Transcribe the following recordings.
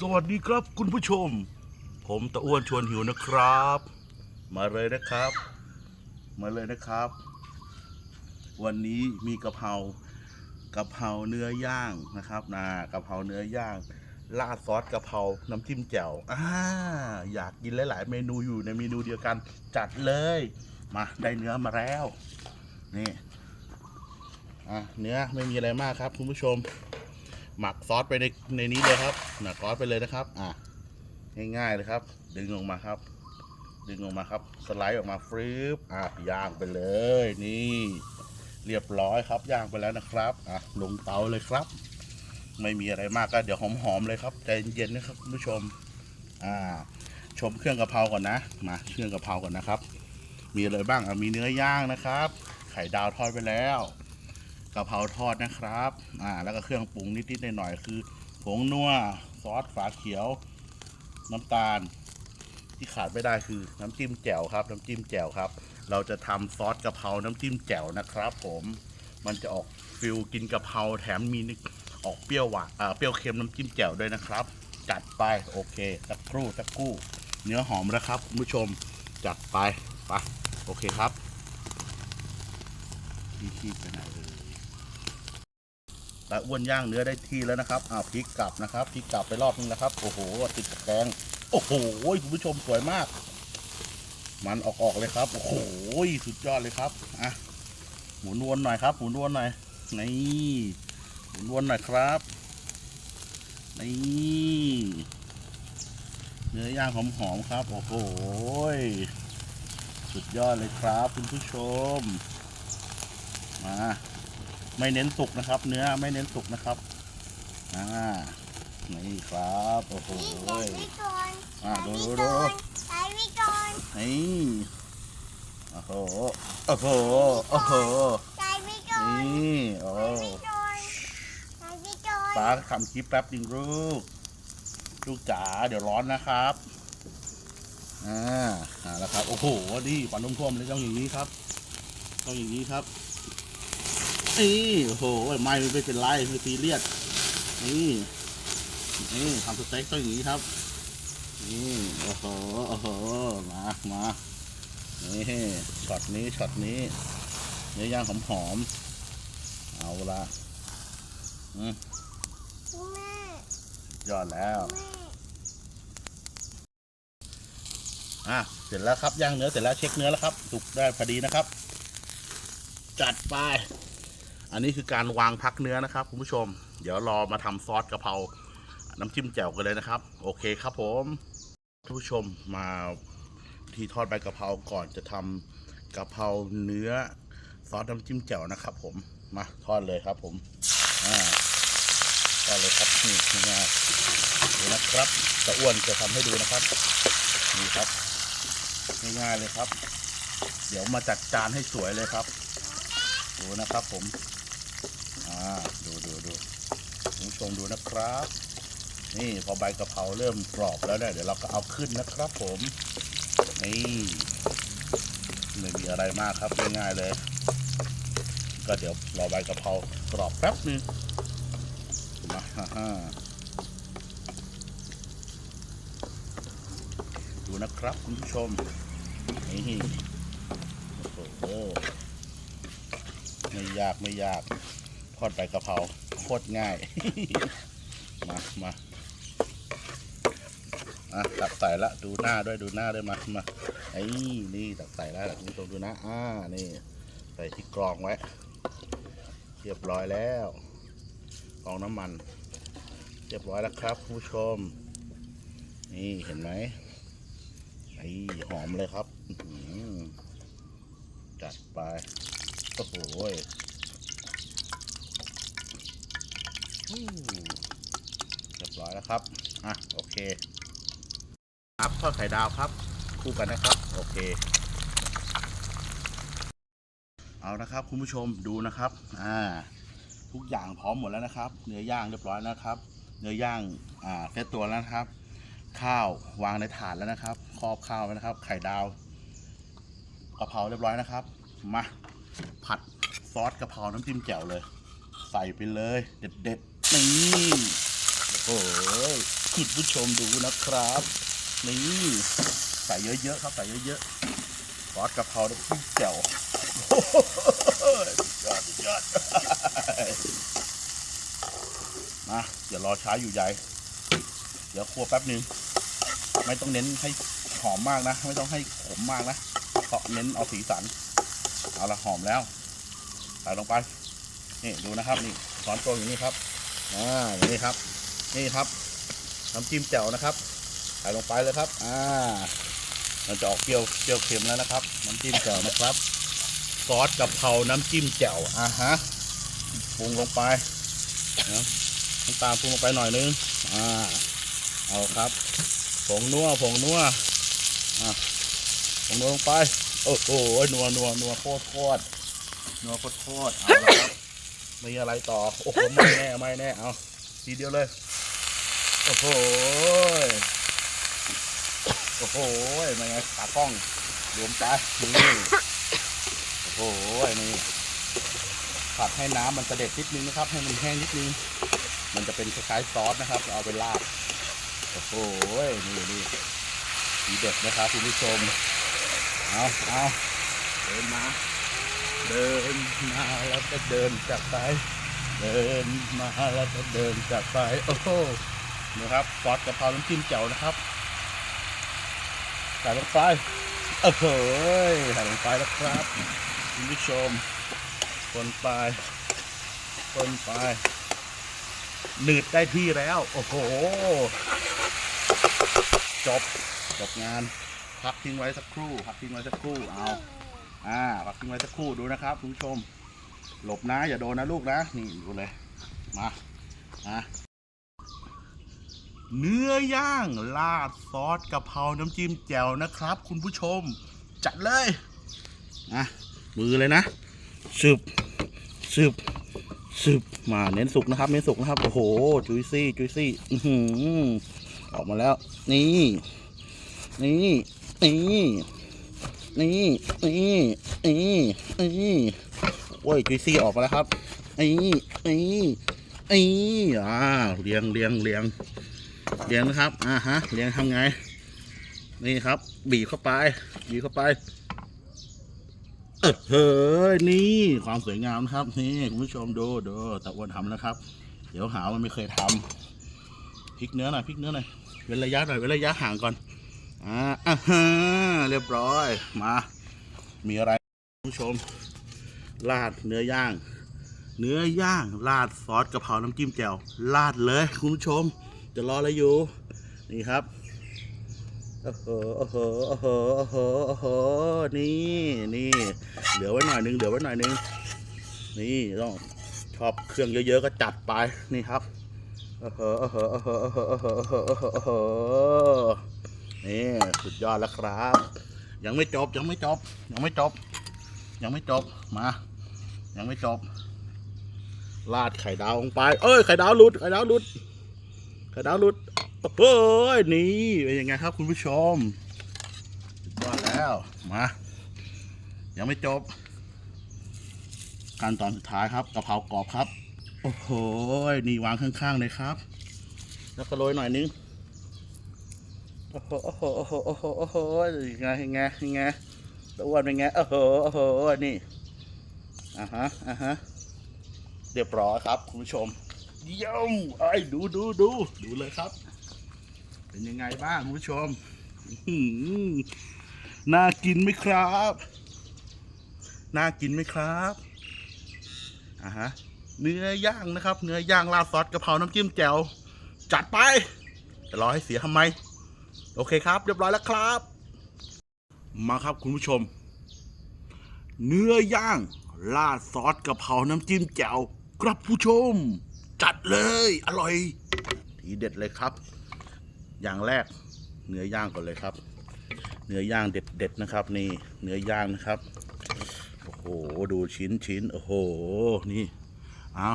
สวัสดีครับคุณผู้ชม ผมตะอ้วนชวนหิวนะครับ มาเลยนะครับ มาเลยนะครับ วันนี้มีกะเพรากะเพราเนื้อย่างนะครับนะกะเพราเนื้อย่างราดซอสกะเพราน้ำจิ้มแจ่วอ่าอยากกินหลาย ๆ เมนูอยู่ในเมนูเดียวกัน จัดเลย มาได้เนื้อมาแล้วนี่อะเนื้อไม่มีอะไรมากครับ คุณผู้ชม หมักซอสไปในในนี้เลยครับหมักซอสไปเลยนะครับ อะง่ายๆเลยครับ ดึงออกมาครับ ดึงออกมาครับ สไลด์ออกมาฟริบอะย่างไปเลย นี่ เรียบร้อยครับย่างไปแล้วนะครับอะลงเตาเลยครับ ไม่มีอะไรมากก็เดี๋ยวหอมๆเลยครับใจเย็นๆนะครับผู้ชมอ่าชมเครื่องกะเพราก่อนนะมาเครื่องกะเพราก่อนนะครับ มีอะไรบ้างอะมีเนื้อย่างนะครับ ไข่ดาวทอดไปแล้ว กะเพราทอดนะครับอ่าแล้วก็เครื่องปรุงนิดๆหน่อยๆคือผงนัวซอสฝาเขียว น้ำตาล ที่ขาดไม่ได้คือน้ำจิ้มแจ่วครับ น้ำจิ้มแจ่วครับ เราจะทำซอสกะเพราน้ำจิ้มแจ่วนะครับ ผมมันจะออกฟิลกินกะเพราแถมมีออกเปรี้ยวหวานอ่าเปรี้ยวเค็มน้ำจิ้มแจ่วด้วยนะครับ จัดไปโอเคสักครู่สักครู่ เนื้อหอมแล้วครับคุณผู้ชมจัดไปไปโอเคครับที่ที่ไปไหนเอ่ย ตาอ้วนย่างเนื้อได้ที่แล้วนะครับอ้าวพลิกกลับนะครับพลิกกลับไปรอบนึงแล้วครับ โอ้โหติดแกรงโอ้โหคุณผู้ชมสวยมาก มันออกออกเลยครับ โอ้โหสุดยอดเลยครับอะหมุนวนหน่อยครับหมุนวนหน่อยนี่หมุนวนหน่อยครับนี่เนื้อย่างหอมๆครับ โอ้โหสุดยอดเลยครับ คุณผู้ชม มา ไม่เน้นสุกนะครับ เนื้อไม่เน้นสุกนะครับอ่านี่ครับโอ้โหนี่ใส่ไว้ก่อนอะใส่ดูดูดูอนใส่ไว้ก่อนนี่โอ้โหโอ้โหโอ้โหใส่ไว้ก่อนนี่โอ้ใส่ไว้ก่อนใส่ไว้ก่อนป้าทำคลิปแป๊บจริงลูกลูกจ๋าเดี๋ยวร้อนนะครับอ่าอ่าแล้วครับโอ้โหนี่ปันนุ่มท่วมเลยต้องอย่างนี้ครับ ต้องอย่างนี้ครับ นี่โอ้โหไม่ไม่เป็นไรไม่ซีเรียสนี่นี่ทำสเต็กต้องอย่างนี้ครับนี่โอ้โหโอ้โหมามานี่ช็อตนี้ช็อตนี้เนื้อย่างหอมๆเอาละอืมแม่ยอดแล้วม่อะเสร็จแล้วครับย่างเนื้อเสร็จแล้วเช็คเนื้อแล้วครับสุกได้พอดีนะครับ จัดไป อันนี้คือการวางพักเนื้อนะครับคุณผู้ชม เดี๋ยวรอมาทำซอสกะเพราน้ำจิ้มแจ่วกันเลยนะครับ โอเคครับผมท่านผู้ชมมาที่ทอดใบกะเพราก่อนจะทำกะเพราเนื้อซอสน้ำจิ้มแจ่วนะครับ ผมมาทอดเลยครับ ผมอ่าทอดเลยครับนี่ง่ายๆดูนะครับจะอ้วนจะทำให้ดูนะครับนี่ครับง่ายๆเลยครับ เดี๋ยวมาจัดจานให้สวยเลยครับดูนะครับผม อ่าดูดูดูคุณผู้ชมดูนะครับ นี่พอใบกะเพราเริ่มกรอบแล้วเนี่ยเดี๋ยวเราก็เอาขึ้นนะครับ ผม นี่ไม่มีอะไรมากครับง่ายๆเลย ก็เดี๋ยวรอใบกะเพรากรอบแป๊บนึงมาฮ่าดูนะครับคุณผู้ชมนี่โอ้โหไม่ยากไม่ยาก ทอดใบกะเพราโคตรง่าย มามาอะตักใส่ละดูหน้าด้วยดูหน้าด้วยมามาไอ้นี่ตักใส่ล้วคุณผู้ชมดูนะอ่านี่ใส่ที่กรองไว้เรียบร้อยแล้วกรองน้ำมัน เรียบร้อยแล้วครับคุณผู้ชม นี่เห็นไหมไอ้หอมเลยครับจัดไปโอ้โหยอู้ เรียบร้อยแล้วครับ อะ โอเค ครับทอดไข่ดาวครับ คู่กันนะครับ โอเค เอานะครับ คุณผู้ชมดูนะครับ อ่า ทุกอย่างพร้อมหมดแล้วนะครับ เนื้อย่างเรียบร้อยนะครับ เนื้อย่าง อ่าเซตตัวแล้วนะครับ ข้าววางในถาดแล้วนะครับ ครอบข้าวไว้นะครับ ไข่ดาวกะเพราเรียบร้อยนะครับ มา ผัดซอสกะเพราน้ำจิ้มแจ่วเลย ใส่ไปเลย เด็ดๆ นี่โอ้โหคุณผู้ชมดูนะครับ นี่ใส่เยอะๆครับใส่เยอะๆซอสกะเพราน้ำจิ้มแจ่วโอ้โหสุดยอดยอดมาอย่ารอช้าอยู่ใหญ่เดี๋ยวคั่วแป๊บนึง ไม่ต้องเน้นให้หอมมากนะ ไม่ต้องให้ขมมากนะเพราะเน้นเอาสีสัน เอาละหอมแล้วใส่ลงไป นี่ดูนะครับ นี่ช้อนโตรงอย่างนี้ครับ อ่านี้ครับ นี่ครับน้ำจิ้มแจ่วนะครับใส่ลงไปเลยครับ อ่า มันจะออกเปรี้ยวเปรี้ยวเค็มแล้วนะครับ น้ำจิ้มแจ่วนะครับซอสกะเพราน้ำจิ้มแจ่วอ่าฮะปรุงลงไปนะน้ำตาลปรุงลงไปหน่อยนึงอ่าเอาครับผงนัวผงนัวอะผงนัวลงไปโอ้โหนัวนัวนัวโคตรโคตรนัวโคตรโคตรเอาละครับ มีอะไรต่อ โอ้โห ไม่แน่ ไม่แน่ เอาทีเดียวเลย โอ้โห โอ้โหมาไงขากล้องรวมตานี่โอ้โหนี่ผัดให้น้ำมันเสด็จนิดนึงนะครับ ให้มันแห้งนิดนึง มันจะเป็นคล้ายๆซอสนะครับ เอาไปราด โอ้โห นี่นี่ทีเด็ดนะครับคุณผู้ชม เอาเอาเดินมา เดินมาแล้วก็เดินจากไป เดินมาแล้วก็เดินจากไป โอ้โหนะครับซอสกะเพราน้ำจิ้มแจ่วนะครับใส่ลงไปโอ้โหใส่ลงไปแล้วครับคุณผู้ชมคนไปคนไปหนืดได้ที่แล้ว โอ้โห จบ จบงาน พักทิ้งไว้สักครู่ พักทิ้งไว้สักครู่ เอา อ่าพักทิ้งไว้สักครู่ดูนะครับคุณผู้ชม หลบนะอย่าโดนนะลูกนะนี่ดูเลยมาอะเนื้อย่างราดซอสกะเพราน้ำจิ้มแจ่วนะครับ คุณผู้ชม จัดเลยอะมือเลยนะสืบสืบสืบมาเน้นสุกนะครับ เน้นสุกนะครับ โอ้โห จุยซี่จุยซี่อือหือออกมาแล้ว นี่ นี่ นี่ นี่นี่นี่นี่โอ้ยจุยซี่ออกมาแล้วครับไอ้ไอ้ไอ้อ่าเรียงเรียงเรียงเรียงนะครับอ่าฮะเรียงทำไง นี่ครับ บีบเข้าไป บีบเข้าไปเออเฮ้ยนี่ความสวยงามนะครับนี่คุณผู้ชมดูดูตะอ้วนทำนะครับ เดี๋ยวหาว่าไม่เคยทำพริกเนื้อหน่อยพริกเนื้อหน่อยเว้นระยะหน่อยเว้นระยะห่างก่อน อ่าเรียบร้อยมา มีอะไรคุณผู้ชมราดเนื้อย่าง เนื้อย่างราดซอสกะเพราน้ำจิ้มแจ่วราดเลยคุณผู้ชม จะรออะไรอยู่ นี่ครับโอ้โหโอ้โหโอ้โหโอ้โหโอ้โหนี่นี่เหลือไว้หน่อยนึงเหลือไว้หน่อยนึงนี่ต้องชอบเครื่องเยอะๆก็จัดไปนี่ครับโอ้โหโอ้โหโอ้โหโอ้โหโอ้โห นี่สุดยอดแล้วครับ ยังไม่จบยังไม่จบ ยังไม่จบ ยังไม่จบมา ยังไม่จบราดไข่ดาวลงไป เอ้ยไข่ดาวหลุดไข่ดาวหลุดไข่ดาวหลุดโอ้ยนี่เป็นยังไงครับ คุณผู้ชมสุดยอดแล้วมา ยังไม่จบขั้นตอนสุดท้ายครับกะเพรากรอบครับ โอ้โหนี่วางข้างๆเลยครับ แล้วก็โรยหน่อยนึง โอ้โหโอ้โหโอ้โหโอ้โหโอ้โหไงไงไงตัวอ้วนเป็นไงโอ้โหโอ้โหนี่อ่าฮะอ่าฮะเรียบร้อยครับ คุณผู้ชมเยี่ยมไอ้ดูดูดูดูเลยครับ เป็นยังไงบ้างคุณผู้ชมน่ากินไหมครับน่ากินไหมครับอ่าฮะเนื้อย่างนะครับ เนื้อย่างราดซอสกะเพราน้ำจิ้มแจ่วจัดไปจะรอให้เสียทำไม โอเคครับ เรียบร้อยแล้วครับ มาครับคุณผู้ชม เนื้อย่างราดซอสกะเพราน้ำจิ้มแจ่วครับผู้ชม จัดเลย อร่อย ทีเด็ดเลยครับ อย่างแรก เนื้อย่างก่อนเลยครับ เนื้อย่างเด็ดเด็ดๆนะครับ นี่ เนื้อย่างนะครับโอ้โหดูชิ้นชิ้นโอ้โห นี่เอา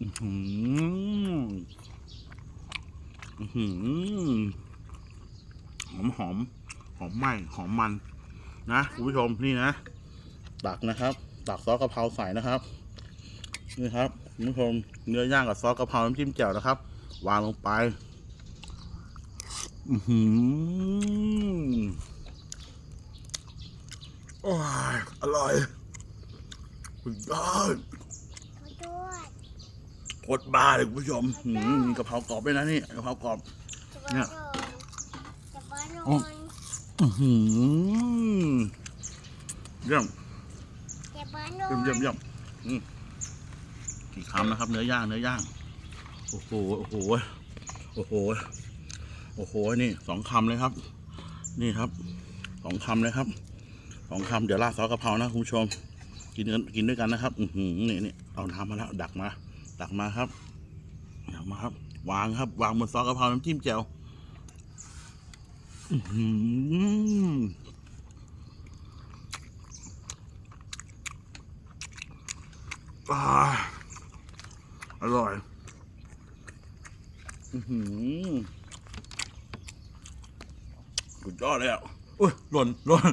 อื้อ หอมหอมหอมไหม้หอมมัน นะคุณผู้ชมนี่นะตักนะครับ ตักซอสกะเพราใส่นะครับนี่ครับคุณผู้ชมเนื้อย่างกับซอสกะเพราน้ำจิ้มแจ่วนะครับ วางลงไป อือหือโอ้ยอร่อยสุดยอด โคตรบ้าเลยคุณผู้ชมหืมมีกะเพรากรอบด้วยนะนี่กะเพรากรอบจะบ้าเนี่ยนอนจะบ้านนอ๋ออนอื้อหือเยี่ยมจะบ้านนอเยี่ยมนเยี่ยมเยี่ยมอืมกี่คำนะครับ เนื้อย่างเนื้อย่าง โอ้โหโอ้โหโอ้โหโอ้โหนี่สองคำเลยครับ นี่ครับสองคำเลยครับสองคำเดี๋ยวราดซอสกะเพรานะคุณผู้ชม กินกันกินด้วยกันนะครับ อือหือนี่นี่เอาน้ำมาแล้วดักมา ดักมาครับดักมาครับ วางครับ วางบนซอสกะเพราน้ำจิ้มแจ่วอือหืออ่าอร่อยอือหือสุดยอดเลยอะอุ้ยหล่นหล่น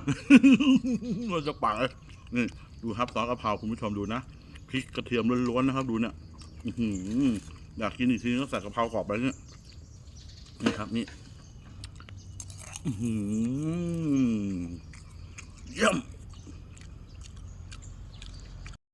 หล่นจากปากเลยนี่ดูครับซอสกะเพราคุณผู้ชมดูนะพริกกระเทียมล้วนๆนะครับ ดูเนี่ย อยากกินอีกทีก็ใส่กะเพรากรอบไปเนี่ยนี่ครับนี่อือหือเยี่ยม